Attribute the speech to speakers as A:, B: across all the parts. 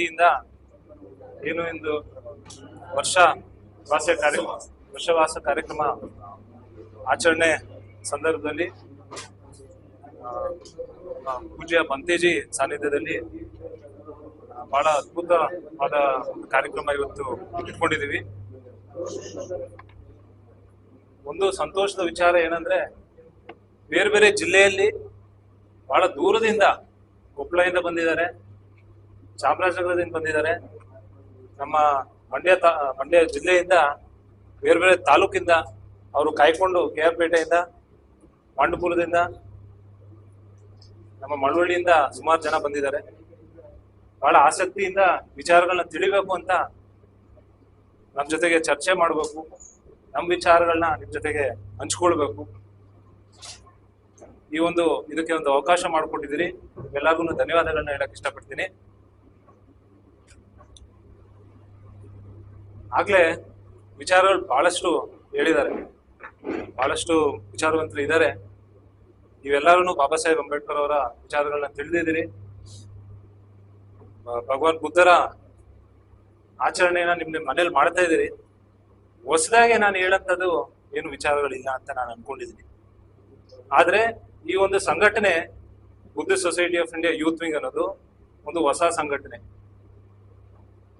A: ವತಿಯಿಂದ ಏನು ಎಂದು ವರ್ಷ ವಾಸ ಕಾರ್ಯಕ್ರಮ ವರ್ಷವಾಸ ಕಾರ್ಯಕ್ರಮ ಆಚರಣೆ ಸಂದರ್ಭದಲ್ಲಿ ಪೂಜ್ಯ ಬಂತೇಜಿ ಸಾನ್ನಿಧ್ಯದಲ್ಲಿ ಬಹಳ ಅದ್ಭುತವಾದ ಕಾರ್ಯಕ್ರಮ ಇವತ್ತು ಇಟ್ಕೊಂಡಿದೀವಿ ಒಂದು ಸಂತೋಷದ ವಿಚಾರ ಏನಂದ್ರೆ, ಬೇರೆ ಬೇರೆ ಜಿಲ್ಲೆಯಲ್ಲಿ ಬಹಳ ದೂರದಿಂದ ಕೊಪ್ಪಳದಿಂದ ಬಂದಿದ್ದಾರೆ. ಚಾಮರಾಜನಗರದಿಂದ ಬಂದಿದ್ದಾರೆ. ನಮ್ಮ ಮಂಡ್ಯ ಮಂಡ್ಯ ಜಿಲ್ಲೆಯಿಂದ ಬೇರೆ ಬೇರೆ ತಾಲೂಕಿಂದ ಅವರು ಕಾಯ್ಕೊಂಡು ಕೆ ಆರ್ ಪೇಟೆಯಿಂದ ಮಂಡಪುರದಿಂದ ನಮ್ಮ ಮಳವಳ್ಳಿಯಿಂದ ಸುಮಾರು ಜನ ಬಂದಿದ್ದಾರೆ. ಬಹಳ ಆಸಕ್ತಿಯಿಂದ ವಿಚಾರಗಳನ್ನ ತಿಳಿಬೇಕು ಅಂತ ನಮ್ಮ ಜೊತೆಗೆ ಚರ್ಚೆ ಮಾಡಬೇಕು. ನಮ್ಮ ವಿಚಾರಗಳನ್ನ ನಿಮ್ ಜೊತೆಗೆ ಹಂಚ್ಕೊಳ್ಬೇಕು. ಈ ಒಂದು ಇದಕ್ಕೆ ಒಂದು ಅವಕಾಶ ಮಾಡಿಕೊಟ್ಟಿದ್ದೀರಿ. ಎಲ್ಲರಿಗೂ ಧನ್ಯವಾದಗಳನ್ನ ಹೇಳಕ್ ಇಷ್ಟಪಡ್ತೀನಿ. ಆಗ್ಲೇ ವಿಚಾರಗಳು ಬಹಳಷ್ಟು ಹೇಳಿದ್ದಾರೆ. ಬಹಳಷ್ಟು ವಿಚಾರವಂತರು ಇದ್ದಾರೆ. ನೀವೆಲ್ಲರೂ ಬಾಬಾ ಸಾಹೇಬ್ ಅಂಬೇಡ್ಕರ್ ಅವರ ವಿಚಾರಗಳನ್ನ ತಿಳಿದಿದ್ದೀರಿ. ಭಗವಾನ್ ಬುದ್ಧರ ಆಚರಣೆಯನ್ನ ನಿಮ್ಮ ನಿಮ್ ಮನೇಲಿ ಮಾಡ್ತಾ ಇದ್ದೀರಿ. ಹೊಸದಾಗೆ ನಾನು ಹೇಳಂತದ್ದು ಏನು ವಿಚಾರಗಳಿಲ್ಲ ಅಂತ ನಾನು ಅನ್ಕೊಂಡಿದ್ದೀನಿ. ಆದ್ರೆ ಈ ಒಂದು ಸಂಘಟನೆ Buddha society of India youth wing ಅನ್ನೋದು ಒಂದು ಹೊಸ ಸಂಘಟನೆ.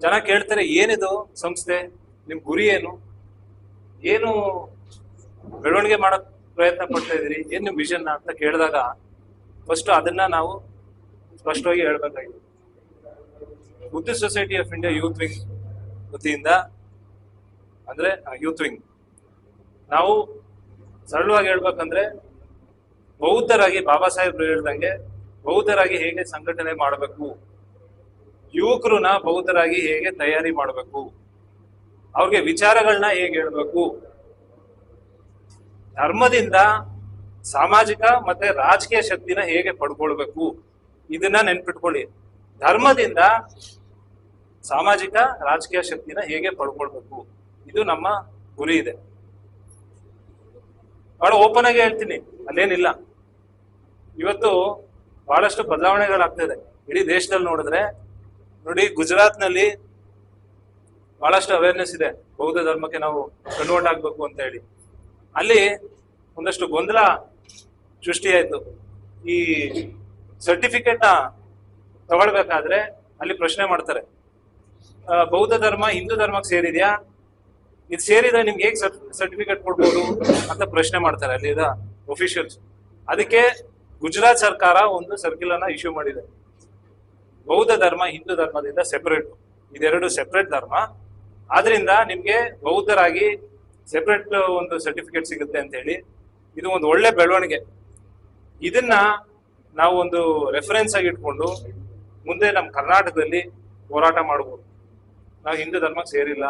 A: ಜನ ಕೇಳ್ತಾರೆ, ಏನಿದು ಸಂಸ್ಥೆ? ನಿಮ್ ಗುರಿ ಏನು? ಏನು ಬೆಳವಣಿಗೆ ಮಾಡಕ್ ಪ್ರಯತ್ನ ಪಡ್ತಾ ಇದೀರಿ ಏನ್ ನಿಮ್ ವಿಷನ್ ಅಂತ ಕೇಳಿದಾಗ ಫಸ್ಟ್ ಅದನ್ನ ನಾವು ಸ್ಪಷ್ಟವಾಗಿ ಹೇಳ್ಬೇಕಾಗಿದೆ. Buddha society of India youth wing ವತಿಯಿಂದ, ಅಂದ್ರೆ ಯೂತ್ ವಿಂಗ್. ನಾವು ಸರಳವಾಗಿ ಹೇಳ್ಬೇಕಂದ್ರೆ, ಬೌದ್ಧರಾಗಿ ಬಾಬಾ ಸಾಹೇಬ್ರು ಹೇಳ್ದಂಗೆ, ಬೌದ್ಧರಾಗಿ ಹೇಗೆ ಸಂಘಟನೆ ಮಾಡಬೇಕು? ಯುವಕರನ್ನ ಬೌದ್ಧರಾಗಿ ಹೇಗೆ ತಯಾರಿ ಮಾಡಬೇಕು? ಅವ್ರಿಗೆ ವಿಚಾರಗಳನ್ನ ಹೇಗೆ ಹೇಳ್ಬೇಕು? ಧರ್ಮದಿಂದ ಸಾಮಾಜಿಕ ಮತ್ತೆ ರಾಜಕೀಯ ಶಕ್ತಿನ ಹೇಗೆ ಪಡ್ಕೊಳ್ಬೇಕು? ಇದನ್ನ ನೆನ್ಪಿಟ್ಕೊಳ್ಳಿ. ಧರ್ಮದಿಂದ ಸಾಮಾಜಿಕ, ರಾಜಕೀಯ ಶಕ್ತಿನ ಹೇಗೆ ಪಡ್ಕೊಳ್ಬೇಕು? ಇದು ನಮ್ಮ ಗುರಿ ಇದೆ. ಬಹಳ ಓಪನ್ ಆಗಿ ಹೇಳ್ತೀನಿ. ಅಲ್ಲೇನಿಲ್ಲ. ಇವತ್ತು ಬಹಳಷ್ಟು ಬದಲಾವಣೆಗಳಾಗ್ತಿದೆ ಇಡೀ ದೇಶದಲ್ಲಿ ನೋಡಿದ್ರೆ ನೋಡಿ ಗುಜರಾತ್ನಲ್ಲಿ ಬಹಳಷ್ಟು ಅವೇರ್ನೆಸ್ ಇದೆ. ಬೌದ್ಧ ಧರ್ಮಕ್ಕೆ ನಾವು ಕನ್ವರ್ಟ್ ಆಗ್ಬೇಕು ಅಂತ ಹೇಳಿ. ಅಲ್ಲಿ ಒಂದಷ್ಟು ಗೊಂದಲ ಸೃಷ್ಟಿಯಾಯ್ತು. ಈ ಸರ್ಟಿಫಿಕೇಟ್ನ ತಗೊಳ್ಬೇಕಾದ್ರೆ ಅಲ್ಲಿ ಪ್ರಶ್ನೆ ಮಾಡ್ತಾರೆ. ಬೌದ್ಧ ಧರ್ಮ, ಹಿಂದೂ ಧರ್ಮಕ್ಕೆ ಸೇರಿದ್ಯಾ? ಇದು ಸೇರಿದ ನಿಮ್ಗೆ ಹೇಗೆ ಸರ್ಟಿಫಿಕೇಟ್ ಕೊಡ್ಬೋದು ಅಂತ ಪ್ರಶ್ನೆ ಮಾಡ್ತಾರೆ ಅಲ್ಲಿ ಒಫಿಷಿಯಲ್ಸ್ ಅದಕ್ಕೆ ಗುಜರಾತ್ ಸರ್ಕಾರ ಒಂದು ಸರ್ಕ್ಯುಲರ್ನ ಇಶ್ಯೂ ಮಾಡಿದೆ. ಬೌದ್ಧ ಧರ್ಮ, ಹಿಂದೂ ಧರ್ಮದಿಂದ ಸೆಪರೇಟ್ ಇದೆರಡು ಸೆಪರೇಟ್ ಧರ್ಮ. ಆದ್ರಿಂದ ನಿಮ್ಗೆ ಬೌದ್ಧರಾಗಿ ಸೆಪರೇಟ್ ಒಂದು ಸರ್ಟಿಫಿಕೇಟ್ ಸಿಗುತ್ತೆ ಅಂತ ಹೇಳಿ ಇದು ಒಂದು ಒಳ್ಳೆ ಬೆಳವಣಿಗೆ. ಇದನ್ನ ನಾವು ಒಂದು ರೆಫರೆನ್ಸ್ ಆಗಿ ಇಟ್ಕೊಂಡು ಮುಂದೆ ನಮ್ಮ ಕರ್ನಾಟಕದಲ್ಲಿ ಹೋರಾಟ ಮಾಡ್ಬೋದು. ನಾವು ಹಿಂದೂ ಧರ್ಮಕ್ಕೆ ಸೇರಿಲ್ಲ.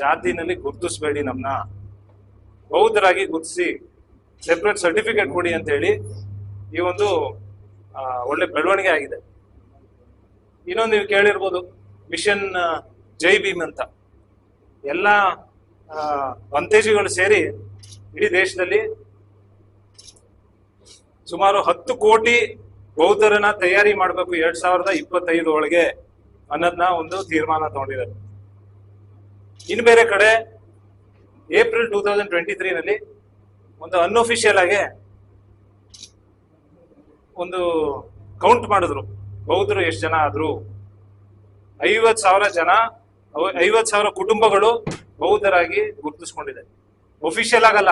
A: ಜಾತಿನಲ್ಲಿ ಗುರುತಿಸ್ಬೇಡಿ ನಮ್ಮನ್ನ ಬೌದ್ಧರಾಗಿ ಗುರುತಿಸಿ ಸೆಪರೇಟ್ ಸರ್ಟಿಫಿಕೇಟ್ ಕೊಡಿ ಅಂತ ಹೇಳಿ ಈ ಒಂದು ಒಳ್ಳೆ ಬೆಳವಣಿಗೆ ಆಗಿದೆ. ಇನ್ನೊಂದು ನೀವು ಕೇಳಿರ್ಬೋದು, ಮಿಷನ್ ಜೈ ಭೀಮ್ ಅಂತ. ಎಲ್ಲ ವಂತೇಜಿಗಳು ಸೇರಿ ಇಡೀ ದೇಶದಲ್ಲಿ ಸುಮಾರು ಹತ್ತು ಕೋಟಿ ಬೌದ್ಧರನ್ನ ತಯಾರಿ ಮಾಡಬೇಕು ಎರಡ್ ಸಾವಿರದ ಇಪ್ಪತ್ತೈದು ಒಳಗೆ ಅನ್ನೋದನ್ನ ಒಂದು ತೀರ್ಮಾನ ತಗೊಂಡಿದ್ದಾರೆ. ಇನ್ನು ಬೇರೆ ಕಡೆ, April two thousand twenty three ನಲ್ಲಿ ಒಂದು ಅನ್ಅಫಿಷಿಯಲ್ ಆಗಿ ಒಂದು ಕೌಂಟ್ ಮಾಡಿದ್ರು. ಬೌದ್ಧರು ಎಷ್ಟು ಜನ ಆದ್ರು? ಐವತ್ ಸಾವಿರ ಜನ ಐವತ್ ಸಾವಿರ ಕುಟುಂಬಗಳು ಬೌದ್ಧರಾಗಿ ಗುರುತಿಸ್ಕೊಂಡಿದೆ. ಒಫಿಷಿಯಲ್ ಆಗಲ್ಲ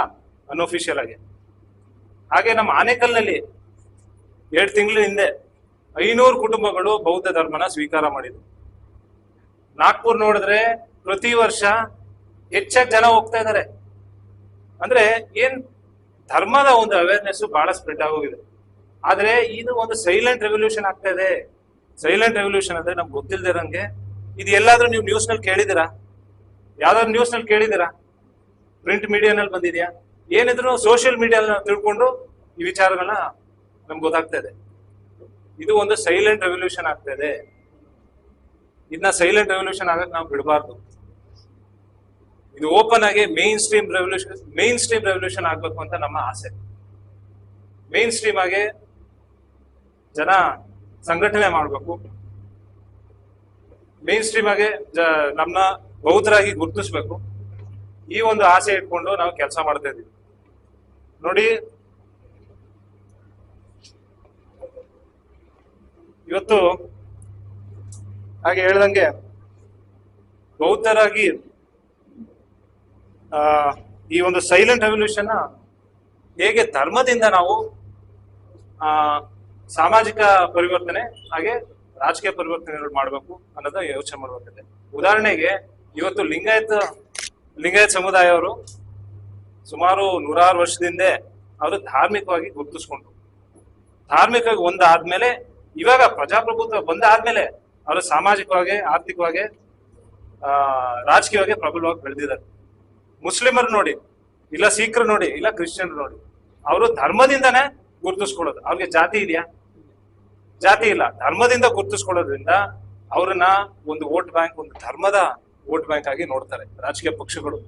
A: ಅನ್ಅಫಿಷಿಯಲ್ ಆಗಿ. ಹಾಗೆ ನಮ್ಮ ಆನೇಕಲ್ನಲ್ಲಿ ಎರಡು ತಿಂಗಳ ಹಿಂದೆ ಐನೂರು ಕುಟುಂಬಗಳು ಬೌದ್ಧ ಧರ್ಮನ ಸ್ವೀಕಾರ ಮಾಡಿದ್ರು. ನಾಗ್ಪುರ್ ನೋಡಿದ್ರೆ ಪ್ರತಿ ವರ್ಷ ಹೆಚ್ಚಾಗಿ ಜನ ಹೋಗ್ತಾ ಇದ್ದಾರೆ ಅಂದ್ರೆ ಏನ್ ಧರ್ಮದ ಒಂದು ಅವೇರ್ನೆಸ್ ಬಹಳ ಸ್ಪ್ರೆಡ್ ಆಗೋಗಿದೆ. ಆದ್ರೆ ಇದು ಒಂದು ಸೈಲೆಂಟ್ ರೆವಲ್ಯೂಷನ್ ಆಗ್ತಾ ಇದೆ. ಸೈಲೆಂಟ್ ರೆವಲ್ಯೂಷನ್ ಅಂದ್ರೆ ನಮ್ಗೆ ಗೊತ್ತಿಲ್ದಿರಂಗೆ ಇದು ಎಲ್ಲಾದ್ರೂ ನೀವು ನ್ಯೂಸ್ನಲ್ಲಿ ಕೇಳಿದಿರಾ ಯಾವ್ದಾದ್ರು ನ್ಯೂಸ್ನಲ್ಲಿ ಕೇಳಿದಿರಾ ಪ್ರಿಂಟ್ ಮೀಡಿಯಾನಲ್ಲಿ ಬಂದಿದ್ಯಾ? ಏನಿದ್ರು ಸೋಷಿಯಲ್ ಮೀಡಿಯಾ ತಿಳ್ಕೊಂಡು ಈ ವಿಚಾರಗಳನ್ನ ನಮ್ಗೆ ಗೊತ್ತಾಗ್ತಾ ಇದೆ. ಇದು ಒಂದು ಸೈಲೆಂಟ್ ರೆವಲ್ಯೂಷನ್ ಆಗ್ತಾ ಇದೆ. ಇದನ್ನ ಸೈಲೆಂಟ್ ರೆವಲ್ಯೂಷನ್ ಆಗಕ್ಕೆ ನಾವು ಬಿಡಬಾರ್ದು. ಇದು ಓಪನ್ ಆಗಿ mainstream revolution mainstream revolution ಆಗ್ಬೇಕು ಅಂತ ನಮ್ಮ ಆಸೆ. ಮೇನ್ ಸ್ಟ್ರೀಮ್ ಆಗಿ ಜನ ಸಂಘಟನೆ ಮಾಡಬೇಕು. ಮೇನ್ ಸ್ಟ್ರೀಮ್ ಆಗಿ ನಮ್ಮನ್ನ ಬೌದ್ಧರಾಗಿ ಗುರುತಿಸ್ಬೇಕು. ಈ ಒಂದು ಆಸೆ ಇಟ್ಕೊಂಡು ನಾವು ಕೆಲಸ ಮಾಡ್ತಾ ಇದೀವಿ. ನೋಡಿ, ಇವತ್ತು ಹಾಗೆ ಹೇಳ್ದಂಗೆ ಬೌದ್ಧರಾಗಿ ಈ ಒಂದು ಸೈಲೆಂಟ್ ರೆವಲ್ಯೂಷನ್ ಹೇಗೆ ಧರ್ಮದಿಂದ ನಾವು, ಆ ಸಾಮಾಜಿಕ ಪರಿವರ್ತನೆ ಹಾಗೆ ರಾಜಕೀಯ ಪರಿವರ್ತನೆಗಳು ಮಾಡಬೇಕು ಅನ್ನೋದು ಯೋಚನೆ ಮಾಡಬೇಕಿದೆ ಉದಾಹರಣೆಗೆ ಇವತ್ತು ಲಿಂಗಾಯತ ಲಿಂಗಾಯತ ಸಮುದಾಯವರು ಸುಮಾರು ನೂರಾರು ವರ್ಷದಿಂದ ಅವರು ಧಾರ್ಮಿಕವಾಗಿ ಗುರುತಿಸ್ಕೊಂಡ್ರು. ಧಾರ್ಮಿಕವಾಗಿ ಒಂದಾದ್ಮೇಲೆ ಇವಾಗ ಪ್ರಜಾಪ್ರಭುತ್ವ ಬಂದಾದ್ಮೇಲೆ ಅವರು ಸಾಮಾಜಿಕವಾಗಿ, ಆರ್ಥಿಕವಾಗಿ, ಆ, ರಾಜಕೀಯವಾಗಿ ಪ್ರಬಲವಾಗಿ ಬೆಳೆದಿದ್ದಾರೆ. ಮುಸ್ಲಿಮರು ನೋಡಿ, ಇಲ್ಲ ಸಿಖ್ರು ನೋಡಿ, ಇಲ್ಲ ಕ್ರಿಶ್ಚಿಯನ್ ನೋಡಿ, ಅವರು ಧರ್ಮದಿಂದನೇ ಗುರುತಿಸ್ಕೊಳ್ಳೋದು. ಅವ್ರಿಗೆ ಜಾತಿ ಇದೆಯಾ? ಜಾತಿ ಇಲ್ಲ. ಧರ್ಮದಿಂದ ಗುರುತಿಸ್ಕೊಳ್ಳೋದ್ರಿಂದ ಅವ್ರನ್ನ ಒಂದು ವೋಟ್ ಬ್ಯಾಂಕ್, ಒಂದು ಧರ್ಮದ ವೋಟ್ ಬ್ಯಾಂಕ್ ಆಗಿ ನೋಡ್ತಾರೆ ರಾಜಕೀಯ ಪಕ್ಷಗಳು.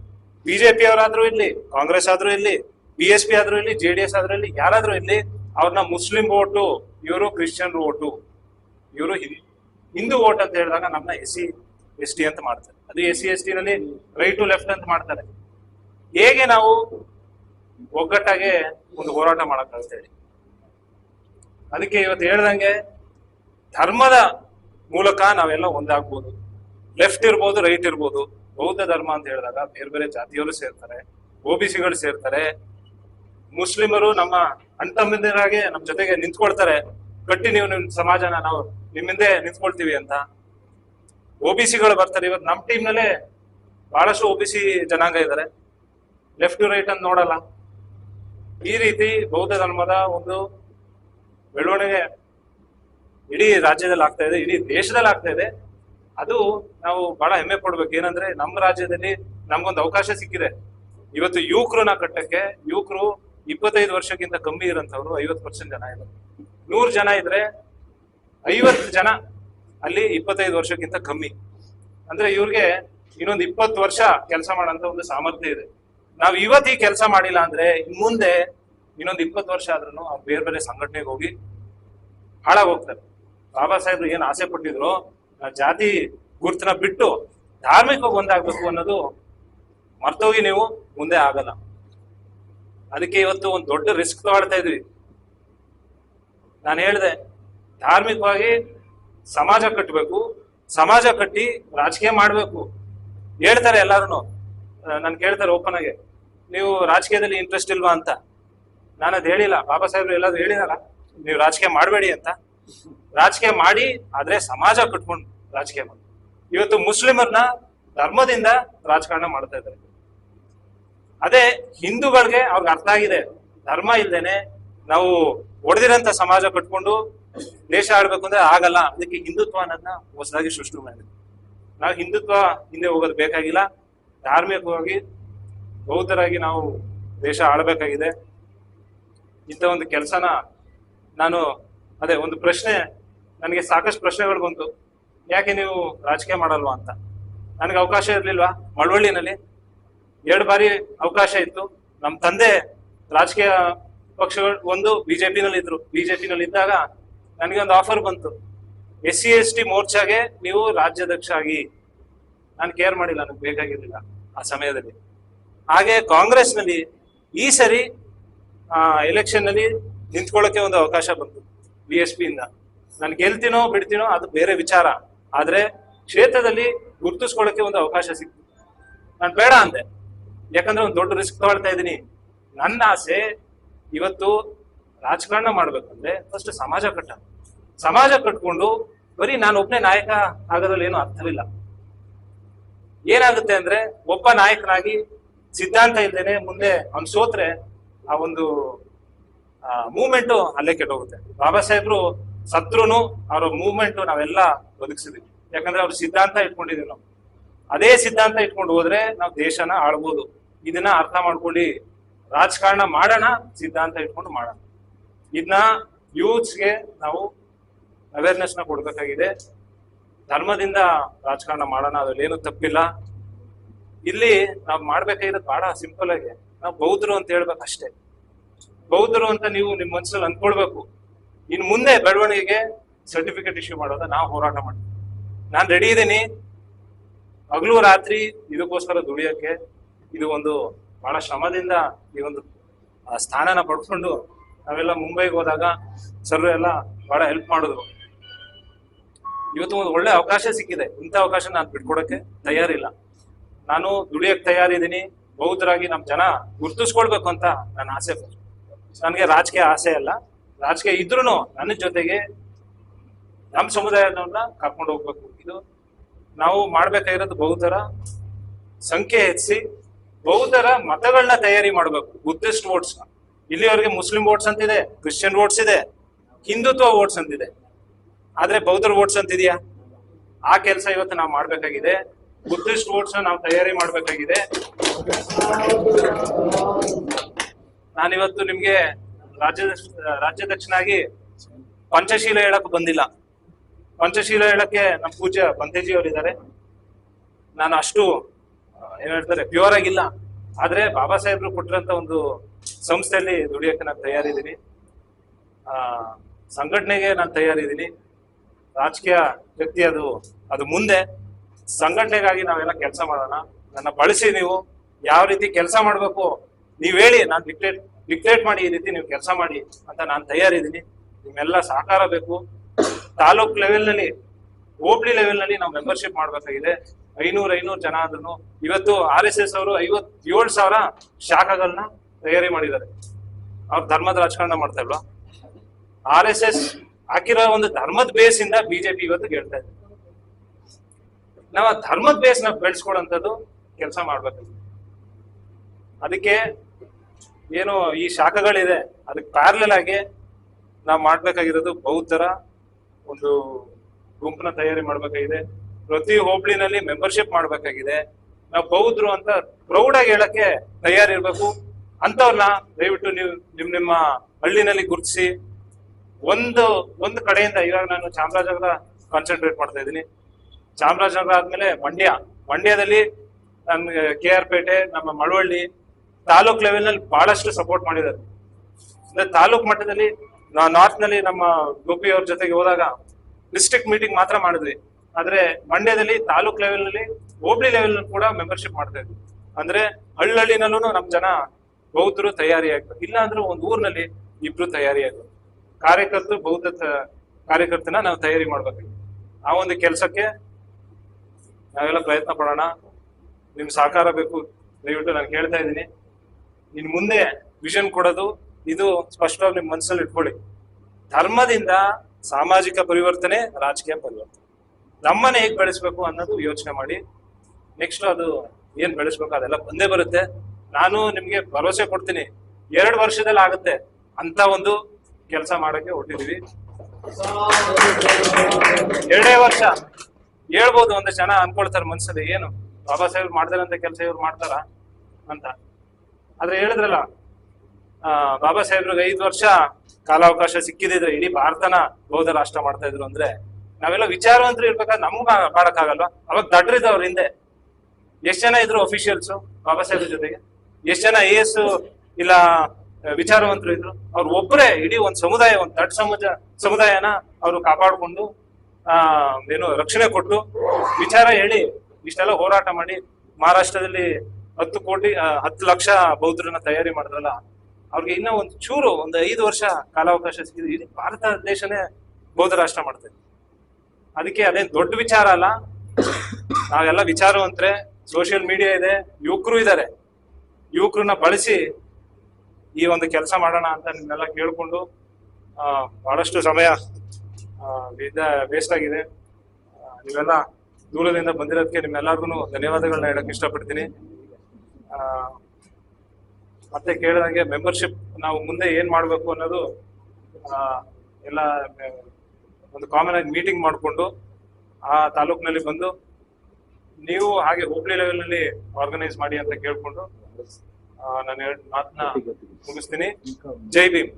A: ಬಿಜೆಪಿ ಅವರಾದ್ರೂ ಇಲ್ಲಿ ಕಾಂಗ್ರೆಸ್ ಆದ್ರೂ ಇಲ್ಲಿ ಬಿ ಎಸ್ ಪಿ ಆದ್ರೂ ಇಲ್ಲಿ ಜೆ ಡಿ ಎಸ್ ಆದ್ರೂ ಇಲ್ಲಿ ಯಾರಾದ್ರೂ ಇಲ್ಲಿ ಅವ್ರನ್ನ ಮುಸ್ಲಿಂ ಓಟು ಇವರು ಕ್ರಿಶ್ಚಿಯನ್ ಓಟು ಇವರು ಹಿಂದೂ ಓಟ್ ಅಂತ ಹೇಳಿದಾಗ ನಮ್ಮನ್ನ ಎಸ್ ಸಿ, ಎಸ್ ಟಿ ಅಂತ ಮಾಡ್ತಾರೆ. ಅದು ಎಸ್ ಸಿ, ಎಸ್ ಟಿ ನಲ್ಲಿ ರೈಟ್ ಟು ಲೆಫ್ಟ್ ಅಂತ ಮಾಡ್ತಾರೆ. ಹೇಗೆ ನಾವು ಒಗ್ಗಟ್ಟಾಗೆ ಒಂದು ಹೋರಾಟ ಮಾಡಕ್ ಹೇಳಿ? ಅದಕ್ಕೆ ಇವತ್ತು ಹೇಳ್ದಂಗೆ ಧರ್ಮದ ಮೂಲಕ ನಾವೆಲ್ಲ ಒಂದಾಗ್ಬೋದು. ಲೆಫ್ಟ್ ಇರ್ಬೋದು ರೈಟ್ ಇರ್ಬೋದು. ಬೌದ್ಧ ಧರ್ಮ ಅಂತ ಹೇಳಿದಾಗ ಬೇರೆ ಬೇರೆ ಜಾತಿಯವರು ಸೇರ್ತಾರೆ, ಒ ಬಿ ಸಿಗಳು ಸೇರ್ತಾರೆ. ಮುಸ್ಲಿಮರು ನಮ್ಮ ಅಣ್ತಮ್ಮಂದಿರಾಗೆ ನಮ್ಮ ಜೊತೆಗೆ ನಿಂತ್ಕೊಳ್ತಾರೆ. ಗಟ್ಟಿ ನೀವು ನಿಮ್ ಸಮಾಜನ ನಾವು ನಿಮ್ಮಿಂದೆ ನಿಂತ್ಕೊಳ್ತೀವಿ ಅಂತ. ಒ ಬಿ ಸಿಗಳು ಬರ್ತಾರೆ. ಇವತ್ತು ನಮ್ಮ ಟೀಮ್ ನಲ್ಲೇ ಬಹಳಷ್ಟು ಒ ಬಿ ಸಿ ಜನಾಂಗ ಇದ್ದಾರೆ. ಲೆಫ್ಟ್ ಟು ರೈಟ್ ಅಂತ ನೋಡಲ್ಲ. ಈ ರೀತಿ ಬೌದ್ಧ ಧರ್ಮದ ಒಂದು ಬೆಳವಣಿಗೆ ಇಡೀ ರಾಜ್ಯದಲ್ಲಿ ಆಗ್ತಾ ಇದೆ, ಇಡೀ ದೇಶದಲ್ಲಿ ಆಗ್ತಾ ಇದೆ. ಅದು ನಾವು ಬಹಳ ಹೆಮ್ಮೆ ಪಡ್ಬೇಕು. ಏನಂದ್ರೆ ನಮ್ಮ ರಾಜ್ಯದಲ್ಲಿ ನಮ್ಗೊಂದು ಅವಕಾಶ ಸಿಕ್ಕಿದೆ. ಇವತ್ತು ಯುವಕರನ್ನ ಕಟ್ಟಕ್ಕೆ, ಯುವಕರು ಇಪ್ಪತ್ತೈದು ವರ್ಷಕ್ಕಿಂತ ಕಮ್ಮಿ ಇರೋಂಥವ್ರು ಐವತ್ತು ಪರ್ಸೆಂಟ್ ಜನ ಇದ್ದಾರೆ. ನೂರು ಜನ ಇದ್ರೆ ಐವತ್ತು ಜನ ಅಲ್ಲಿ ಇಪ್ಪತ್ತೈದು ವರ್ಷಕ್ಕಿಂತ ಕಮ್ಮಿ. ಅಂದ್ರೆ ಇವ್ರಿಗೆ ಇನ್ನೊಂದು ಇಪ್ಪತ್ತು ವರ್ಷ ಕೆಲಸ ಮಾಡೋಂಥ ಒಂದು ಸಾಮರ್ಥ್ಯ ಇದೆ. ನಾವು ಇವತ್ತು ಈ ಕೆಲಸ ಮಾಡಿಲ್ಲ ಅಂದ್ರೆ ಮುಂದೆ ಇನ್ನೊಂದು ಇಪ್ಪತ್ತು ವರ್ಷ ಆದ್ರೂ ಬೇರೆ ಬೇರೆ ಸಂಘಟನೆಗೆ ಹೋಗಿ ಹಾಳಾಗ್ ಹೋಗ್ತಾರೆ ಬಾಬಾ ಸಾಹೇಬ್ರು ಏನ್ ಆಸೆ ಪಟ್ಟಿದ್ರು ಜಾತಿ ಗುರ್ತನ ಬಿಟ್ಟು ಧಾರ್ಮಿಕವಾಗಿ ಒಂದಾಗಬೇಕು ಅನ್ನೋದು ಮರ್ತೋಗಿ ನೀವು ಮುಂದೆ ಆಗಲ್ಲ. ಅದಕ್ಕೆ ಇವತ್ತು ಒಂದು ದೊಡ್ಡ ರಿಸ್ಕ್ ತಗೊಳ್ತಾ ಇದ್ವಿ. ನಾನು ಹೇಳಿದೆ, ಧಾರ್ಮಿಕವಾಗಿ ಸಮಾಜ ಕಟ್ಟಬೇಕು ಸಮಾಜ ಕಟ್ಟಿ ರಾಜಕೀಯ ಮಾಡಬೇಕು. ಹೇಳ್ತಾರೆ ಎಲ್ಲಾರು ನಾನು ಕೇಳ್ತಾರೆ ಓಪನ್ ಆಗಿ. ನೀವು ರಾಜಕೀಯದಲ್ಲಿ ಇಂಟ್ರೆಸ್ಟ್ ಇಲ್ವಾ ಅಂತ. ನಾನು ಅದು ಹೇಳಿಲ್ಲ, ಬಾಬಾ ಸಾಹೇಬ್ರು ಎಲ್ಲಾದ್ರು ಹೇಳಿದಾರ? ನೀವು ರಾಜಕೀಯ ಮಾಡಬೇಡಿ ಅಂತ. ರಾಜಕೀಯ ಮಾಡಿ, ಆದ್ರೆ ಸಮಾಜ ಕಟ್ಕೊಂಡು ರಾಜಕೀಯ ಮಾಡಿ. ಇವತ್ತು ಮುಸ್ಲಿಮರ್ನ ಧರ್ಮದಿಂದ ರಾಜಕಾರಣ ಮಾಡ್ತಾ ಇದ್ದಾರೆ. ಅದೇ ಹಿಂದೂಗಳಿಗೆ ಅವ್ರಿಗೆ ಅರ್ಥ ಆಗಿದೆ, ಧರ್ಮ ಇಲ್ದೇನೆ ನಾವು ಒಡೆದಿರಂತ ಸಮಾಜ ಕಟ್ಕೊಂಡು ದೇಶ ಆಡ್ಬೇಕು ಅಂದ್ರೆ ಆಗಲ್ಲ. ಅದಕ್ಕೆ ಹಿಂದುತ್ವ ಅನ್ನೋದನ್ನ ಹೊಸದಾಗಿ ಸೃಷ್ಟಿ ಮಾಡಿದೆ ನಾವು ಹಿಂದುತ್ವ ಹಿಂದೆ ಹೋಗೋದು ಬೇಕಾಗಿಲ್ಲ. ಧಾರ್ಮಿಕವಾಗಿ ಬೌದ್ಧರಾಗಿ ನಾವು ದೇಶ ಆಳ್ಬೇಕಾಗಿದೆ. ಇಂಥ ಒಂದು ಕೆಲಸನ ನಾನು, ಅದೇ ಒಂದು ಪ್ರಶ್ನೆ, ನನಗೆ ಸಾಕಷ್ಟು ಪ್ರಶ್ನೆಗಳು ಬಂತು. ಯಾಕೆ ನೀವು ರಾಜಕೀಯ ಮಾಡಲ್ವಾ ಅಂತ? ನನಗೆ ಅವಕಾಶ ಇರಲಿಲ್ವಾ? ಮಳವಳ್ಳಿನಲ್ಲಿ ಎರಡು ಬಾರಿ ಅವಕಾಶ ಇತ್ತು. ನಮ್ಮ ತಂದೆ ರಾಜಕೀಯ ಪಕ್ಷಗಳು, ಒಂದು ಬಿಜೆಪಿನಲ್ಲಿ ಇದ್ರು ಬಿಜೆಪಿನಲ್ಲಿ ಇದ್ದಾಗ ನನಗೆ ಒಂದು ಆಫರ್ ಬಂತು. ಎಸ್ ಸಿ ಎಸ್ ಟಿ ಮೋರ್ಚಾಗೆ ನೀವು ರಾಜ್ಯಾಧ್ಯಕ್ಷ ಆಗಿ ನಾನು ಕೇರ್ ಮಾಡಿಲ್ಲ, ನನಗೆ ಬೇಕಾಗಿರಲಿಲ್ಲ ಆ ಸಮಯದಲ್ಲಿ. ಹಾಗೆ ಕಾಂಗ್ರೆಸ್ನಲ್ಲಿ ಈ ಸರಿ ಎಲೆಕ್ಷನ್ನಲ್ಲಿ ನಿಂತ್ಕೊಳ್ಳೋಕೆ ಒಂದು ಅವಕಾಶ ಬಂತು ಬಿ ಎಸ್ ಪಿ ಇಂದ. ನಾನು ಗೆಲ್ತೀನೋ ಬಿಡ್ತೀನೋ ಅದು ಬೇರೆ ವಿಚಾರ. ಆದ್ರೆ ಕ್ಷೇತ್ರದಲ್ಲಿ ಗುರುತಿಸ್ಕೊಳ್ಳೋಕೆ ಒಂದು ಅವಕಾಶ ಸಿಕ್ತು. ನಾನು ಬೇಡ ಅಂದೆ. ಯಾಕಂದ್ರೆ ಒಂದು ದೊಡ್ಡ ರಿಸ್ಕ್ ತಗೊಳ್ತಾ ಇದ್ದೀನಿ. ನನ್ನ ಆಸೆ ಇವತ್ತು ರಾಜಕಾರಣ ಮಾಡ್ಬೇಕಂದ್ರೆ ಫಸ್ಟ್ ಸಮಾಜ ಕಟ್ಟ. ಸಮಾಜ ಕಟ್ಕೊಂಡು ಬರೀ ನಾನು ಒಬ್ಬನೇ ನಾಯಕ ಆಗೋದ್ರಲ್ಲಿ ಏನು ಅರ್ಥವಿಲ್ಲ. ಏನಾಗುತ್ತೆ ಅಂದ್ರೆ ಒಬ್ಬ ನಾಯಕನಾಗಿ ಸಿದ್ಧಾಂತ ಇಲ್ದೇನೆ ಮುಂದೆ ಅವ್ನು ಸೋತ್ರೆ ಆ ಒಂದು ಮೂವ್ಮೆಂಟ್ ಅಲ್ಲೇ ಕೆಟ್ಟೋಗುತ್ತೆ. ಬಾಬಾ ಸಾಹೇಬ್ರು ಸತ್ರುನು ಅವರ ಮೂವ್ಮೆಂಟ್ ನಾವೆಲ್ಲ ಬದುಕಿಸಿದ್ವಿ. ಯಾಕಂದ್ರೆ ಅವ್ರ ಸಿದ್ಧಾಂತ ಇಟ್ಕೊಂಡಿದೀವಿ ನಾವು. ಅದೇ ಸಿದ್ಧಾಂತ ಇಟ್ಕೊಂಡು ಹೋದ್ರೆ ನಾವು ದೇಶನ ಆಳ್ಬೋದು. ಇದನ್ನ ಅರ್ಥ ಮಾಡ್ಕೊಳ್ಳಿ ರಾಜಕಾರಣ ಮಾಡೋಣ, ಸಿದ್ಧಾಂತ ಇಟ್ಕೊಂಡು ಮಾಡೋಣ. ಇದನ್ನ ಯೂತ್ಸ್ಗೆ ನಾವು ಅವೇರ್ನೆಸ್ನ ಕೊಡ್ಬೇಕಾಗಿದೆ. ಧರ್ಮದಿಂದ ರಾಜಕಾರಣ ಮಾಡೋಣ ಅದ್ರಲ್ಲಿ ಏನು ತಪ್ಪಿಲ್ಲ. ಇಲ್ಲಿ ನಾವು ಮಾಡ್ಬೇಕಾಗಿರೋದು ಬಹಳ ಸಿಂಪಲ್ ಆಗಿ. ನಾವು ಬೌದ್ಧರು ಅಂತ ಹೇಳ್ಬೇಕು ಅಷ್ಟೇ. ಬೌದ್ಧರು ಅಂತ ನೀವು ನಿಮ್ ಮನ್ಸಲ್ಲಿ ಅನ್ಕೊಳ್ಬೇಕು. ಇನ್ ಮುಂದೆ ಬೆಳವಣಿಗೆಗೆ ಸರ್ಟಿಫಿಕೇಟ್ ಇಶ್ಯೂ ಮಾಡೋದ ನಾವು ಹೋರಾಟ ಮಾಡ್ತೀವಿ. ನಾನು ರೆಡಿ ಇದ್ದೀನಿ ಹಗಲು ರಾತ್ರಿ ಇದಕ್ಕೋಸ್ಕರ ದುಡಿಯೋಕ್ಕೆ ಇದು ಒಂದು ಬಹಳ ಶ್ರಮದಿಂದ ಈ ಒಂದು ಸ್ಥಾನನ ಪಡ್ಕೊಂಡು ನಾವೆಲ್ಲ ಮುಂಬೈಗೆ ಹೋದಾಗ ಸರ್ ಎಲ್ಲ ಬಹಳ ಹೆಲ್ಪ್ ಮಾಡಿದ್ರು. ಇವತ್ತು ಒಂದು ಒಳ್ಳೆ ಅವಕಾಶ ಸಿಕ್ಕಿದೆ. ಇಂಥ ಅವಕಾಶ ನಾನು ಬಿಟ್ಕೊಡಕ್ಕೆ ತಯಾರಿಲ್ಲ. ನಾನು ದುಡಿಯಕ್ಕೆ ತಯಾರಿದ್ದೀನಿ. ಬೌದ್ಧರಾಗಿ ನಮ್ಮ ಜನ ಗುರ್ತಿಸ್ಕೊಳ್ಬೇಕು ಅಂತ ನನ್ನ ಆಸೆ ನನಗೆ ರಾಜಕೀಯ ಆಸೆ ಅಲ್ಲ. ರಾಜಕೀಯ ಇದ್ರೂ ನನ್ನ ಜೊತೆಗೆ ನಮ್ಮ ಸಮುದಾಯದವ್ರನ್ನ ಕರ್ಕೊಂಡು ಹೋಗ್ಬೇಕು. ಇದು ನಾವು ಮಾಡ್ಬೇಕಾಗಿರೋದು ಬೌದ್ಧರ ಸಂಖ್ಯೆ ಹೆಚ್ಚಿಸಿ ಬೌದ್ಧರ ಮತಗಳನ್ನ ತಯಾರಿ ಮಾಡಬೇಕು. Buddhist votes. ಇಲ್ಲಿವರೆಗೆ ಮುಸ್ಲಿಂ ವೋಟ್ಸ್ ಅಂತಿದೆ, ಕ್ರಿಶ್ಚಿಯನ್ ವೋಟ್ಸ್ ಇದೆ, ಹಿಂದುತ್ವ ವೋಟ್ಸ್ ಅಂತಿದೆ. ಆದ್ರೆ ಬೌದ್ಧರ ವೋಟ್ಸ್ ಅಂತಿದೆಯಾ? ಆ ಕೆಲಸ ಇವತ್ತು ನಾವು ಮಾಡ್ಬೇಕಾಗಿದೆ. ಬುದ್ಧಿಸ್ಟ್ ವೋಟ್ಸ್ ನಾವು ತಯಾರಿ ಮಾಡ್ಬೇಕಾಗಿದೆ. ನಾನಿವತ್ತು ನಿಮ್ಗೆ ರಾಜ್ಯ ರಾಜ್ಯಾಧ್ಯಕ್ಷನಾಗಿ ಪಂಚಶೀಲ ಹೇಳಕ್ ಬಂದಿಲ್ಲ. ಪಂಚಶೀಲ ಹೇಳಕ್ಕೆ ನಮ್ಮ ಪೂಜ್ಯ ಪಂತೇಜಿ ಅವರಿದ್ದಾರೆ. ನಾನು ಅಷ್ಟು ಏನ್ ಹೇಳ್ತಾರೆ ಪ್ಯೂರ್ ಆಗಿಲ್ಲ. ಆದ್ರೆ ಬಾಬಾ ಸಾಹೇಬ್ರು ಕೊಟ್ಟಿರಂತ ಒಂದು ಸಂಸ್ಥೆಯಲ್ಲಿ ದುಡಿಯಕ್ಕೆ ನಾನು ತಯಾರಿದ್ದೀನಿ. ಆ, ಸಂಘಟನೆಗೆ ನಾನು ತಯಾರಿದ್ದೀನಿ. ರಾಜಕೀಯ ವ್ಯಕ್ತಿ ಅದು ಅದು ಮುಂದೆ. ಸಂಘಟನೆಗಾಗಿ ನಾವೆಲ್ಲ ಕೆಲಸ ಮಾಡೋಣ. ನನ್ನ ಬಳಸಿ ನೀವು ಯಾವ ರೀತಿ ಕೆಲಸ ಮಾಡಬೇಕು, ನೀವ್ ಹೇಳಿ, ನಾನು ಡಿಕ್ಟೇಟ್ ಡಿಕ್ಟೇಟ್ ಮಾಡಿ ಈ ರೀತಿ ನೀವು ಕೆಲಸ ಮಾಡಿ ಅಂತ ನಾನು ತಯಾರಿದ್ದೀನಿ. ನಿಮ್ಮೆಲ್ಲ ಸಹಕಾರ ಬೇಕು. ತಾಲೂಕ್ ಲೆವೆಲ್ನಲ್ಲಿ ಹೋಬ್ಳಿ ಲೆವೆಲ್ನಲ್ಲಿ ನಾವು ಮೆಂಬರ್ಶಿಪ್ ಮಾಡಬೇಕಾಗಿದೆ. ಐನೂರ್ ಐನೂರ್ ಜನ ಅದನ್ನು ಇವತ್ತು ಆರ್ ಎಸ್ ಎಸ್ ಅವರು ಐವತ್ತೇಳು ಸಾವಿರ ಶಾಖಗಳನ್ನ ತಯಾರಿ ಮಾಡಿದ್ದಾರೆ. ಅವ್ರು ಧರ್ಮದ ರಾಜಕಾರಣ ಮಾಡ್ತಾ ಇಲ್ವಾ? ಆರ್ ಎಸ್ ಎಸ್ ಹಾಕಿರೋ ಒಂದು ಧರ್ಮದ ಬೇಸ್ ಇಂದ ಬಿಜೆಪಿ ಇವತ್ತು ಗೆಲ್ತಾ ಇದೆ. ನಾವು ಧರ್ಮದ ಬೇಸ್ನ ಬೆಳೆಸ್ಕೊಡಂತದ್ದು ಕೆಲಸ ಮಾಡ್ಬೇಕು ಅದಕ್ಕೆ ಏನು ಈ ಶಾಖಗಳಿದೆ, ಅದಕ್ಕೆ ಪ್ಯಾರ್ಲಲ್ ಆಗಿ ನಾವು ಮಾಡ್ಬೇಕಾಗಿರೋದು ಬೌದ್ಧರ ಒಂದು ಗುಂಪನ್ನ ತಯಾರಿ ಮಾಡ್ಬೇಕಾಗಿದೆ. ಪ್ರತಿ ಹೋಬಳಿನಲ್ಲಿ ಮೆಂಬರ್ಶಿಪ್ ಮಾಡ್ಬೇಕಾಗಿದೆ. ನಾವು ಬೌದ್ಧರು ಅಂತ ಪ್ರೌಡ್ ಆಗಿ ಹೇಳಕ್ಕೆ ತಯಾರಿರ್ಬೇಕು. ಅಂತವ್ರನ್ನ ದಯವಿಟ್ಟು ನೀವು ನಿಮ್ ನಿಮ್ಮ ಹಳ್ಳಿನಲ್ಲಿ ಗುರುತಿಸಿ. ಒಂದು ಒಂದು ಕಡೆಯಿಂದ ಇವಾಗ ನಾನು ಚಾಮರಾಜನಗರ ಕಾನ್ಸಂಟ್ರೇಟ್ ಮಾಡ್ತಾ ಇದ್ದೀನಿ. ಚಾಮರಾಜನಗರ ಆದ್ಮೇಲೆ ಮಂಡ್ಯ. ಮಂಡ್ಯದಲ್ಲಿ ನಮ್ಗೆ ಕೆ ಆರ್ ಪೇಟೆ, ನಮ್ಮ ಮಳವಳ್ಳಿ ತಾಲೂಕ್ ಲೆವೆಲ್ನಲ್ಲಿ ಬಹಳಷ್ಟು ಸಪೋರ್ಟ್ ಮಾಡಿದ್ದಾರೆ. ಅಂದ್ರೆ ತಾಲೂಕ್ ಮಟ್ಟದಲ್ಲಿ ನಾರ್ತ್ನಲ್ಲಿ ನಮ್ಮ ಗೋಪಿ ಅವ್ರ ಜೊತೆಗೆ ಹೋದಾಗ ಡಿಸ್ಟ್ರಿಕ್ಟ್ ಮೀಟಿಂಗ್ ಮಾತ್ರ ಮಾಡಿದ್ವಿ. ಆದ್ರೆ ಮಂಡ್ಯದಲ್ಲಿ ತಾಲೂಕ್ ಲೆವೆಲ್ನಲ್ಲಿ ಹೋಬ್ಳಿ ಲೆವೆಲ್ನಲ್ಲಿ ಕೂಡ ಮೆಂಬರ್ಶಿಪ್ ಮಾಡ್ತಾ ಇದ್ವಿ. ಅಂದ್ರೆ ಹಳ್ಳಹಳ್ಳಿನಲ್ಲೂ ನಮ್ ಜನ ಬೌದ್ಧರು ತಯಾರಿ ಆಗ್ಬೇಕು. ಇಲ್ಲ ಅಂದ್ರೆ ಒಂದ್ ಊರ್ನಲ್ಲಿ ಇಬ್ರು ತಯಾರಿ ಆಗ್ಬೇಕು. ಕಾರ್ಯಕರ್ತರು ಬೌದ್ಧ ಕಾರ್ಯಕರ್ತನ ನಾವು ತಯಾರಿ ಮಾಡ್ಬೇಕು. ಆ ಒಂದು ಕೆಲಸಕ್ಕೆ ನಾವೆಲ್ಲ ಪ್ರಯತ್ನ ಪಡೋಣ. ನಿಮ್ ಸಹಕಾರ ಬೇಕು. ದಯವಿಟ್ಟು ನಾನು ಹೇಳ್ತಾ ಇದ್ದೀನಿ. ಇನ್ ಮುಂದೆ ವಿಷನ್ ಕೊಡೋದು, ಇದು ಸ್ಪಷ್ಟವಾಗಿ ನಿಮ್ ಮನಸ್ಸಲ್ಲಿ ಇಟ್ಕೊಳ್ಳಿ. ಧರ್ಮದಿಂದ ಸಾಮಾಜಿಕ ಪರಿವರ್ತನೆ, ರಾಜಕೀಯ ಪರಿವರ್ತನೆ. ನಮ್ಮನ್ನ ಹೇಗ್ ಬೆಳೆಸ್ಬೇಕು ಅನ್ನೋದು ಯೋಚನೆ ಮಾಡಿ. ನೆಕ್ಸ್ಟ್ ಅದು ಏನ್ ಬೆಳೆಸ್ಬೇಕು ಅದೆಲ್ಲ ಬಂದೇ ಬರುತ್ತೆ. ನಾನು ನಿಮ್ಗೆ ಭರವಸೆ ಕೊಡ್ತೀನಿ. ಎರಡು ವರ್ಷದಲ್ಲಿ ಆಗುತ್ತೆ ಅಂತ ಒಂದು ಕೆಲಸ ಮಾಡಕ್ಕೆ ಹೊಟ್ಟಿದೀವಿ ಎರಡೇ ವರ್ಷ. ಹೇಳ್ಬೋದು ಒಂದು ಜನ ಅನ್ಕೊಳ್ತಾರೆ ಮನ್ಸಲ್ಲಿ, ಏನು, ಬಾಬಾ ಸಾಹೇಬ್ ಮಾಡ್ದಾರಂತ ಕೆಲಸ ಇವ್ರು ಮಾಡ್ತಾರ ಅಂತ. ಆದ್ರೆ ಹೇಳಿದ್ರಲ್ಲ ಬಾಬಾ ಸಾಹೇಬ್ರಿಗೆ ಐದು ವರ್ಷ ಕಾಲಾವಕಾಶ ಸಿಕ್ಕಿದ್ರೆ ಇಡೀ ಭಾರತನ ಬೌದ್ಧ ರಾಷ್ಟ್ರ ಮಾಡ್ತಾ ಇದ್ರು ಅಂದ್ರೆ ನಾವೆಲ್ಲ ವಿಚಾರವಂತರು ಇರ್ಬೇಕಾದ್ರೆ ನಮ್ಗ ಮಾಡಕ್ಕಾಗಲ್ವಾ ಅವಾಗ ದಡ್ರಿದವ್ರ ಹಿಂದೆ. ಎಷ್ಟ್ ಜನ ಇದ್ರು ಅಫಿಷಿಯಲ್ಸ್ ಬಾಬಾ ಸಾಹೇಬ್ರ ಜೊತೆಗೆ? ಎಷ್ಟ್ ಜನ ಎ ಎಸ್ ಇಲ್ಲ, ವಿಚಾರವಂತರು ಇದ್ರು? ಅವ್ರು ಒಬ್ಬರೇ ಇಡೀ ಒಂದ್ ಸಮುದಾಯ, ಒಂದ್ ದಡ್ ಸಮುದಾಯ ಸಮುದಾಯನ ಅವರು ಕಾಪಾಡ್ಕೊಂಡು, ಆ, ಏನು ರಕ್ಷಣೆ ಕೊಟ್ಟು ವಿಚಾರ ಹೇಳಿ, ಇಷ್ಟೆಲ್ಲ ಹೋರಾಟ ಮಾಡಿ ಮಹಾರಾಷ್ಟ್ರದಲ್ಲಿ ಹತ್ತು ಕೋಟಿ ಹತ್ತು ಲಕ್ಷ ಬೌದ್ಧರನ್ನ ತಯಾರಿ ಮಾಡಿದ್ರಲ್ಲ, ಅವ್ರಿಗೆ ಇನ್ನೂ ಒಂದು ಚೂರು, ಒಂದು ಐದು ವರ್ಷ ಕಾಲಾವಕಾಶ ಸಿಕ್ಕಿದೆ ಇಡೀ ಭಾರತ ದೇಶನೇ ಬೌದ್ಧ ರಾಷ್ಟ್ರ ಮಾಡ್ತದೆ. ಅದಕ್ಕೆ ಅದೇನು ದೊಡ್ಡ ವಿಚಾರ ಅಲ್ಲ. ನಾವೆಲ್ಲ ವಿಚಾರವಂತ್ರೆ, ಸೋಷಿಯಲ್ ಮೀಡಿಯಾ ಇದೆ, ಯುವಕರು ಇದ್ದಾರೆ. ಯುವಕರನ್ನ ಬಳಸಿ ಈ ಒಂದು ಕೆಲಸ ಮಾಡೋಣ ಅಂತ ನಿಮ್ಮೆಲ್ಲ ಕೇಳ್ಕೊಂಡು ಬಹಳಷ್ಟು ಸಮಯ ವೇಸ್ಟ್ ಆಗಿದೆ. ನೀವೆಲ್ಲ ದೂರದಿಂದ ಬಂದಿರೋದಕ್ಕೆ ನಿಮ್ಮೆಲ್ಲರಿಗೂ ಧನ್ಯವಾದಗಳನ್ನ ಹೇಳಕ್ ಇಷ್ಟಪಡ್ತೀನಿ. ಮತ್ತೆ ಕೇಳಿದಂಗೆ ಮೆಂಬರ್ಶಿಪ್ ನಾವು ಮುಂದೆ ಏನ್ ಮಾಡಬೇಕು ಅನ್ನೋದು ಎಲ್ಲ, ಒಂದು ಕಾಮನ್ ಆಗಿ ಮೀಟಿಂಗ್ ಮಾಡಿಕೊಂಡು ಆ ತಾಲೂಕಿನಲ್ಲಿ ಬಂದು ನೀವು ಹಾಗೆ ಹೋಬಳಿ ಲೆವೆಲ್ನಲ್ಲಿ ಆರ್ಗನೈಸ್ ಮಾಡಿ ಅಂತ ಕೇಳಿಕೊಂಡು ನಾನು ಮಾತನ್ನ ಮುಗಿಸ್ತೀನಿ. ಜೈ ಭೀಮ್.